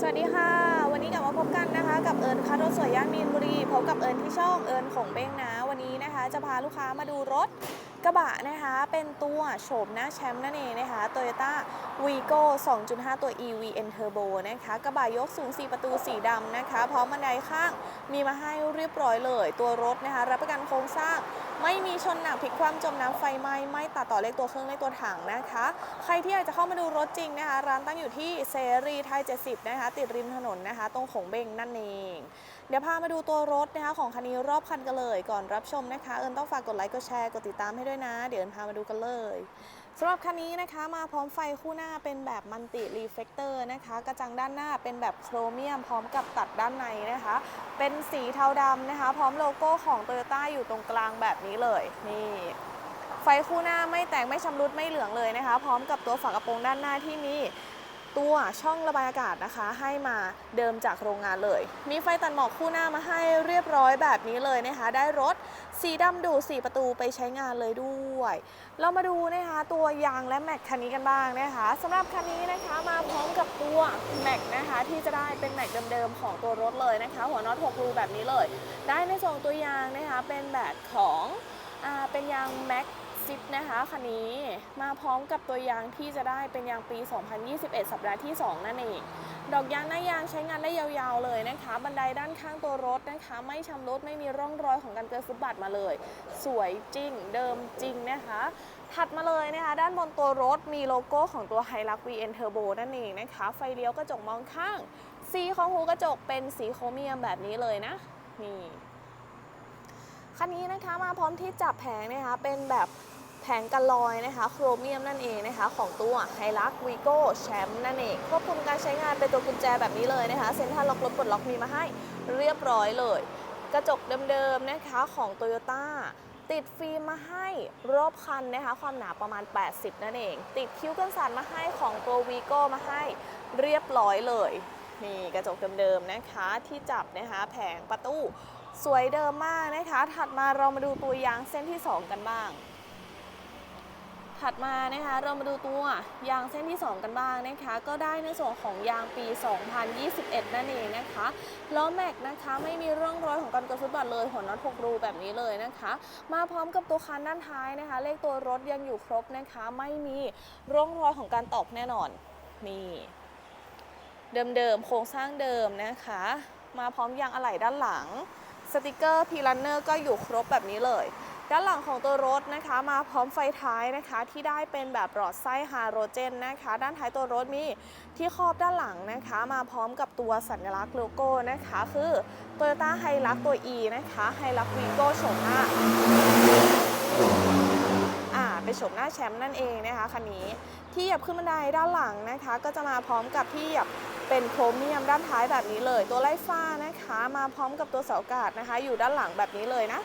สวัสดีค่ะ วันนี้กลับมาพบกันนะคะ กับเอิญคารถสวยย่านมีนบุรีพบกับเอิญที่ช่องเอิญของเบ้งนะวันนี้นะคะ จะพาลูกค้ามาดูรถ กระบะนะคะเป็นตัวโฉมหน้าแชมป์นั่นเองนะคะ Toyota Vigo 2.5 ตัว EVN Turbo นะคะกระบะยกสูง 4 ประตูสีดำนะคะ พร้อมบันไดข้างมีมาให้เรียบร้อยเลย ตัวรถนะคะ รับประกันโครงสร้าง ไม่มีชนหนักพลิกคว่ำจมน้ำไฟไหม้ไม่ตัดต่อเลขตัวเครื่องเลขตัวถังนะคะ ใครที่อยากจะเข้ามาดูรถจริงนะคะ ร้านตั้งอยู่ที่เสรีไทย 70 นะคะ ติดริมถนนนะคะ ตรงขงเบงนั่นเอง เดี๋ยวพามาดูตัวรถนะคะของคันนี้รอบคันกันเลยก่อนรับชมนะคะ เอิญต้องฝากกดไลค์กดแชร์กดติดตามให้ด้วยนะ เดี๋ยวเอิญพามาดูกันเลยสำหรับคันนี้นะคะมาพร้อมไฟคู่หน้าเป็นแบบมันติรีเฟกเตอร์นะคะ กระจังด้านหน้าเป็นแบบโครเมียม พร้อมกับตัดด้านในนะคะ เป็นสีเทาดำนะคะ พร้อมโลโก้ของ t o y ยต้อยู่ตรงกลางแบบนี้เลยนี่ไฟคู่หน้าไม่แตกไม่ชำรุดไม่เหลืองเลยนะคะ พร้อมกับตัวฝากระโปรงด้านหน้าที่มี ตัวช่องระบายอากาศนะคะ ให้มาเดิมจากโรงงานเลย มีไฟตัดหมอกคู่หน้ามาให้เรียบร้อยแบบนี้เลยนะคะ ได้รถสีดำดูสีประตูไปใช้งานเลยด้วย เรามาดูนะคะตัวยางและแม็กคันนี้กันบ้างนะคะสำหรับคันนี้นะคะมาพร้อมกับตัวแม็กนะคะที่จะได้เป็นแม็กเดิมๆของตัวรถเลยนะคะ หัวน็อต6รูแบบนี้เลย ได้ในส่วนของตัวยางนะคะเป็นแบบของอเป็นยางแม็ก ซิปนะคะคันนี้มาพร้อมกับตัวยางที่จะได้เป็นยางปี 2021 สัปดาห์ที่ 2 นั่นเอง ดอกยางหน้ายางใช้งานได้ยาวๆเลยนะคะ บันไดด้านข้างตัวรถนะคะ ไม่ชำรุดไม่มีร่องรอยของการเกิดฟุตบาทมาเลย สวยจริงเดิมจริงนะคะ ถัดมาเลยนะคะ ด้านบนตัวรถมีโลโก้ของตัว h i l u x VN Turbo นั่นเองนะคะ ไฟเลี้ยวกระจกมองข้าง สีของหูกระจกเป็นสีโครเมียมแบบนี้เลยนะนี่คันนี้นะคะมาพร้อมที่จับแผงนะคะเป็นแบบ แผงกันลอยนะคะโครเมียมนั่นเองนะคะของตัว h i l u x Vigo แชมป์นั่นเองควบคุมการใช้งานเป็นตัวกุญแจแบบนี้เลยนะคะเซ็นทรัลล็อกรถปลดล็อกมีมาให้เรียบร้อยเลย กระจกเดิมๆนะคะของ Toyota ติดฟิล์มมาให้รอบคันนะคะความหนาประมาณ 80 นั่นเอง ติดคิ้วกันสันมาให้ของตัว Vigo มาให้เรียบร้อยเลยนี่กระจกเดิมๆนะคะที่จับนะคะแผงประตูสวยเดิมมากนะคะ ถัดมาเรามาดูตัวยางเส้นที่ 2 กันบ้าง ถัดมานะคะเรามาดูตัวยางเส้นที่ 2 กันบ้างนะคะ ก็ได้ในส่วนของยางปี 2021 นั่นเองนะคะล้อแม็กนะคะไม่มีร่องรอยของการกระฟุตบาทเลยหัวน็อต6รูแบบนี้เลยนะคะ มาพร้อมกับตัวคันด้านท้ายนะคะ เลขตัวรถยังอยู่ครบนะคะ ไม่มีร่องรอยของการตอกแน่นอนนี่เดิมๆโครงสร้างเดิมนะคะ มาพร้อมยางอะไหล่ด้านหลังสติกเกอร์พีลันเนอร์ก็อยู่ครบแบบนี้เลย ด้านหลังของตัวรถนะคะมาพร้อมไฟท้ายนะคะที่ได้เป็นแบบหลอดไส้ฮาโรเจนนะคะด้านท้ายตัวรถมีที่ครอบด้านหลังนะคะ มาพร้อมกับตัวสัญลักษณ์โลโก้นะคะ คือ Toyota h i l u x ตัว E นะคะ h i l u x Vigo โฉมหน้าอ่าเป็นโฉมหน้าแชมป์นั่นเองนะคะคันนี้ที่เหยียบขึ้นบันไดด้านหลังนะคะ ก็จะมาพร้อมกับที่เหยียบเป็นโครเมียมด้านท้ายแบบนี้เลย ตัวไล่ฟ้านะคะ มาพร้อมกับตัวเสาอากาศนะคะ อยู่ด้านหลังแบบนี้เลยนะ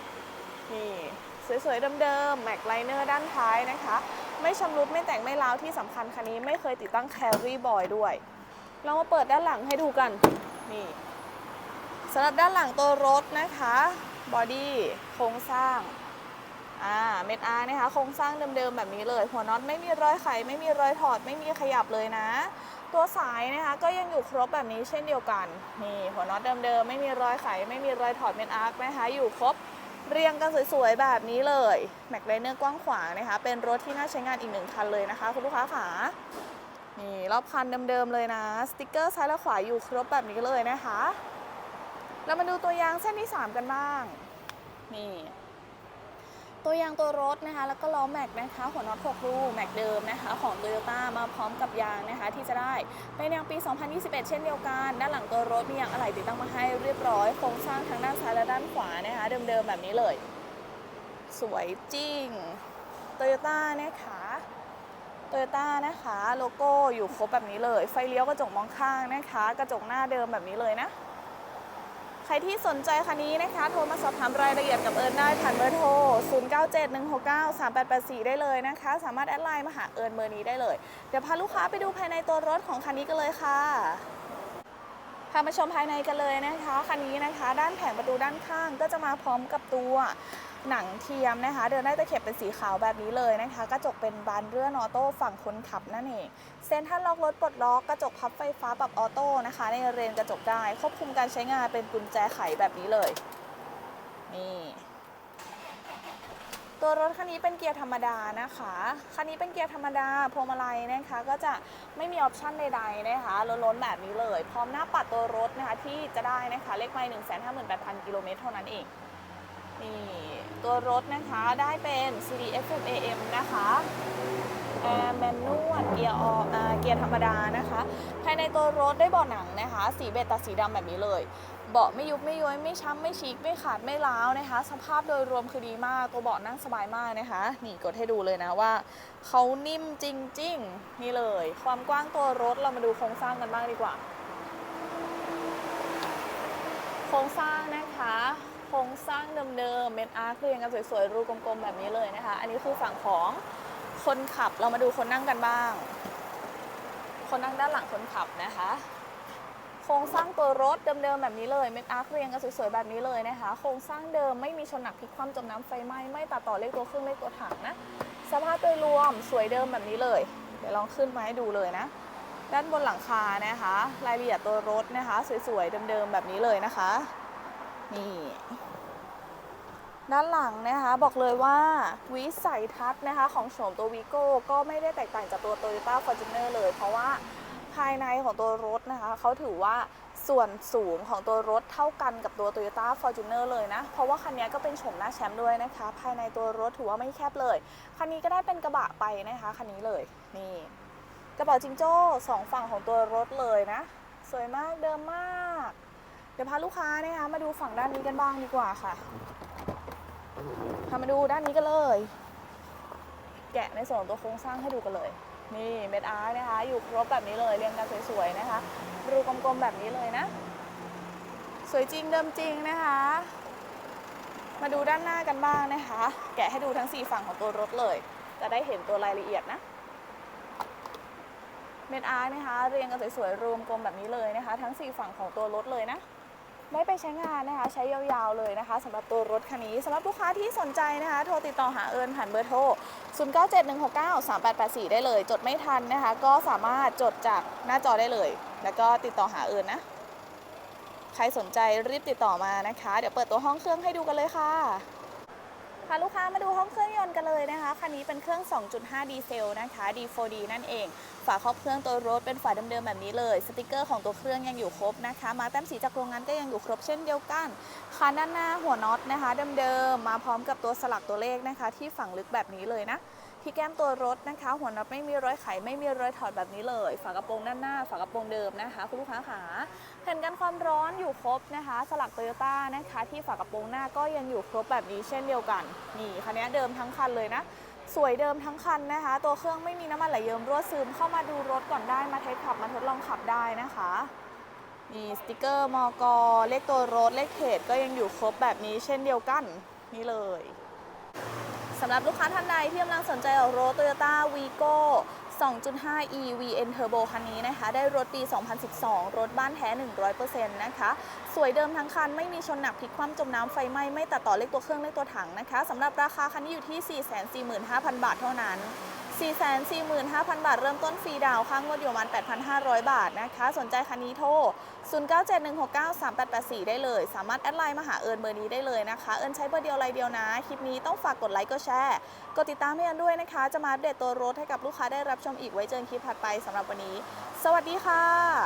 นี่ สวยๆเดิมๆแม็กไลเนอร์ด้านท้ายนะคะ ไม่ชำรุดไม่แต่งไม่ร้าวที่สำคัญคันนี้ไม่เคยติดตั้งแครี่บอยด้วย เรามาเปิดด้านหลังให้ดูกันนี่สำหรับด้านหลังตัวรถนะคะบอดี้โครงสร้างอ่าเม็ดอาร์นะคะโครงสร้างเดิมๆแบบนี้เลย หัวน็อตไม่มีรอยไข ไม่มีรอยถอด ไม่มีขยับเลยนะ ตัวสายนะคะก็ยังอยู่ครบแบบนี้เช่นเดียวกันนี่หัวน็อตเดิมๆไม่มีรอยไข ไม่มีรอยถอดเม็ดอาร์นะคะอยู่ครบ เรียงกันสวยๆ แบบนี้เลยแม็กไลเนอร์กว้างขวางนะคะ เป็นรถที่น่าใช้งานอีกหนึ่งคันเลยนะคะ คุณลูกค้าขานี่รอบคันเดิมๆเลยนะ สติกเกอร์ซ้ายและขวาอยู่ครบแบบนี้เลยนะคะ เรามาดูตัวยางเส้นที่ 3 กันบ้าง นี่ ตัวยางตัวรถนะคะ แล้วก็ล้อแม็กนะคะ หัวน็อต6รูแม็กเดิมนะคะ ของ Toyota มาพร้อมกับยางนะคะ ที่จะได้เป็นยางปี 2021 เช่นเดียวกัน ด้านหลังตัวรถมียางอะไหล่ติดตั้งมาให้เรียบร้อยโครงสร้างทั้งด้านซ้ายและด้านขวานะคะ เดิมๆแบบนี้เลย สวยจริง Toyota นะคะโตโยต้านะคะ โลโก้อยู่ครบแบบนี้เลย ไฟเลี้ยวกระจกมองข้างนะคะ กระจกหน้าเดิมแบบนี้เลยนะ รที่สนใจคันนี้นะคะ โทรมาสอบถามรายละเอียดกับเอิร์นได้ผ่านเบอร์โทร 0971693884 ได้เลยนะคะ สามารถแอดไลน์มาหาเอิร์นเบอร์นี้ได้เลย เดี๋ยวพาลูกค้าไปดูภายในตัวรถของคันนี้กันเลยค่ะ พามาชมภายในกันเลยนะคะคันนี้นะคะด้านแผงประตูด้านข้างก็จะมาพร้อมกับตัวหนังเทียมนะคะ เดินได้ตะเข็บเป็นสีขาวแบบนี้เลยนะคะ กระจกเป็นบานเลื่อนออโต้ฝั่งคนขับนั่นเองเซ็นทรัลล็อกรถปลดล็อกกระจกพับไฟฟ้าปรับออโต้นะคะ ในเรนกระจกได้ควบคุมการใช้งานเป็นกุญแจไขแบบนี้เลยนี่ ตัวรถคันนี้เป็นเกียร์ธรรมดานะคะ คันนี้เป็นเกียร์ธรรมดาพวงมาลัยนะคะ ก็จะไม่มีออปชันใดๆนะคะล้นๆแบบนี้เลย พร้อมหน้าปัดตัวรถนะคะที่จะได้นะคะเลขไม่1 5 8 0 0 0กิโลเมตรเท่านั้นเองนี่ตัวรถนะคะได้เป็น CD FM AM นะคะแอร์แมนนวลเกียร์ออเกียร์ธรรมดานะคะ ภายในตัวรถได้เบาะหนังนะคะ สีเบจตัดสีดำแบบนี้เลย เบาะไม่ยุบไม่ย้อยไม่ช้ำไม่ฉีกไม่ขาดไม่ร้าวนะคะ สภาพโดยรวมคือดีมากตัวเบาะนั่งสบายมากนะคะ นี่กดให้ดูเลยนะว่าเขานิ่มจริง ๆ นี่เลย ความกว้างตัวรถเรามาดูโครงสร้างกันบ้างดีกว่า โครงสร้างนะคะโครงสร้างเดิมๆเม็ดอาร์คเรียงกันสวยๆรูกลมๆแบบนี้เลยนะคะ อันนี้คือฝั่งของคนขับเรามาดูคนนั่งกันบ้าง คนนั่งด้านหลังคนขับนะคะ โครงสร้างตัวรถเดิมๆแบบนี้เลยเม็ดอาร์คเรียงกันสวยๆแบบนี้เลยนะคะ โครงสร้างเดิมไม่มีชนหนักพลิกคว่ำจมน้ำไฟไหม้ไม่ตัดต่อเลขตัวเครื่องเลขตัวถังนะสภาพโดยรวมสวยเดิมแบบนี้เลย เดี๋ยวลองขึ้นมาให้ดูเลยนะ ด้านบนหลังคานะคะ รายละเอียดตัวรถนะคะ สวยๆเดิมๆแบบนี้เลยนะคะ นี่ด้านหลังนะคะบอกเลยว่าวิสัยทัศน์นะคะของโฉมตัววีโก้ก็ไม่ได้แตกต่างจากตัว Toyota Fortuner เลย เพราะว่า ภายในของตัวรถนะคะเขาถือว่าส่วนสูงของตัวรถเท่ากันกับตัว Toyota Fortuner เลยนะ เพราะว่าคันนี้ก็เป็นโฉมหน้าแชมป์ด้วยนะคะ ภายในตัวรถถือว่าไม่แคบเลย คันนี้ก็ได้เป็นกระบะไปนะคะ คันนี้เลย นี่ กระเป๋าจิงโจ้สองฝั่งของตัวรถเลยนะ สวยมากเดิมมาก เดี๋ยวพาลูกค้านะคะมาดูฝั่งด้านนี้กันบ้างดีกว่าค่ะพามาดูด้านนี้กันเลย แกะในส่วนของตัวโครงสร้างให้ดูกันเลย นี่เม็ดอาร์นะคะ อยู่ครบแบบนี้เลยเรียงกันสวยๆนะคะ รูกลมๆแบบนี้เลยนะ สวยจริงเดิมจริงนะคะ มาดูด้านหน้ากันบ้างนะคะ แกะให้ดูทั้ง 4 ฝั่งของตัวรถเลย จะได้เห็นตัวรายละเอียดนะเม็ดอาร์นะคะ เรียงกันสวยๆรวมกลมแบบนี้เลยนะคะ ทั้ง 4 ฝั่งของตัวรถเลยนะ ได้ไปใช้งานนะคะ ใช้ยาวๆเลยนะคะสำหรับตัวรถคันนี้สำหรับลูกค้าที่สนใจนะคะ โทรติดต่อหาเอิญผ่านเบอร์โทร 0971693884 ได้เลย จดไม่ทันนะคะ ก็สามารถจดจากหน้าจอได้เลย แล้วก็ติดต่อหาเอิญนะ ใครสนใจรีบติดต่อมานะคะ เดี๋ยวเปิดตัวห้องเครื่องให้ดูกันเลยค่ะาลูกค้ามาดูห้องเครื่องยนต์กันเลยนะคะ คันนี้เป็นเครื่อง 2.5 ดีเซลนะคะ D4D นั่นเอง ฝาครอบเครื่องตัวรถเป็นฝาเดิมๆแบบนี้เลย สติกเกอร์ของตัวเครื่องยังอยู่ครบนะคะ มาแต้มสีจากโรงงานก็ยังอยู่ครบเช่นเดียวกัน คันด้านหน้าหัวน็อตนะคะเดิมๆ มาพร้อมกับตัวสลักตัวเลขนะคะ ที่ฝังลึกแบบนี้เลยนะ ที่แก้มตัวรถนะคะ หัวน็อตไม่มีรอยไขไม่มีรอยถอดแบบนี้เลย ฝากระโปรงด้านหน้า ฝากระโปรงเดิมนะคะ คุณลูกค้าขาแผ่นกันความร้อนอยู่ครบนะคะ สลักโตโยต้านะคะ ที่ฝากระโปรงหน้าก็ยังอยู่ครบแบบนี้เช่นเดียวกันนี่คันนี้เดิมทั้งคันเลยนะสวยเดิมทั้งคันนะคะ ตัวเครื่องไม่มีน้ำมันไหลเยิ้มรั่วซึมเข้ามาดูรถก่อนได้มาเทสขับมาทดลองขับได้นะคะนี่สติกเกอร์มอกเลขตัวรถเลขเขตก็ยังอยู่ครบแบบนี้เช่นเดียวกันนี่เลย สำหรับลูกค้าท่านใดที่กำลังสนใจออกรถ Toyota Vigo 2.5 e VN Turbo คันนี้นะคะ ได้รถปี 2012 รถบ้านแท้ 100%นะคะ สวยเดิมทั้งคัน ไม่มีชนหนักพลิกคว่ำจมน้ำไฟไหม้ ไม่ตัดต่อเลขตัวเครื่องเลขตัวถังนะคะสำหรับราคาคันนี้อยู่ที่ 445,000 บาทเท่านั้น 445,000 บาท เริ่มต้นฟรีดาวค่างวดอยู่ประมาณ 8,500 บาทนะคะ สนใจคันนี้โทร 0971693884 ได้เลย สามารถแอดไลน์มาหาเอิญเบอร์นี้ได้เลยนะคะ เอิญใช้เบอร์เดียวไรเดียวนะ คลิปนี้ต้องฝากกดไลค์กดแชร์กดติดตามให้เอิญด้วยนะคะ จะมาอัปเดตตัวรถให้กับลูกค้าได้รับชมอีกไว้เจอกันคลิปถัดไปสำหรับวันนี้ สวัสดีค่ะ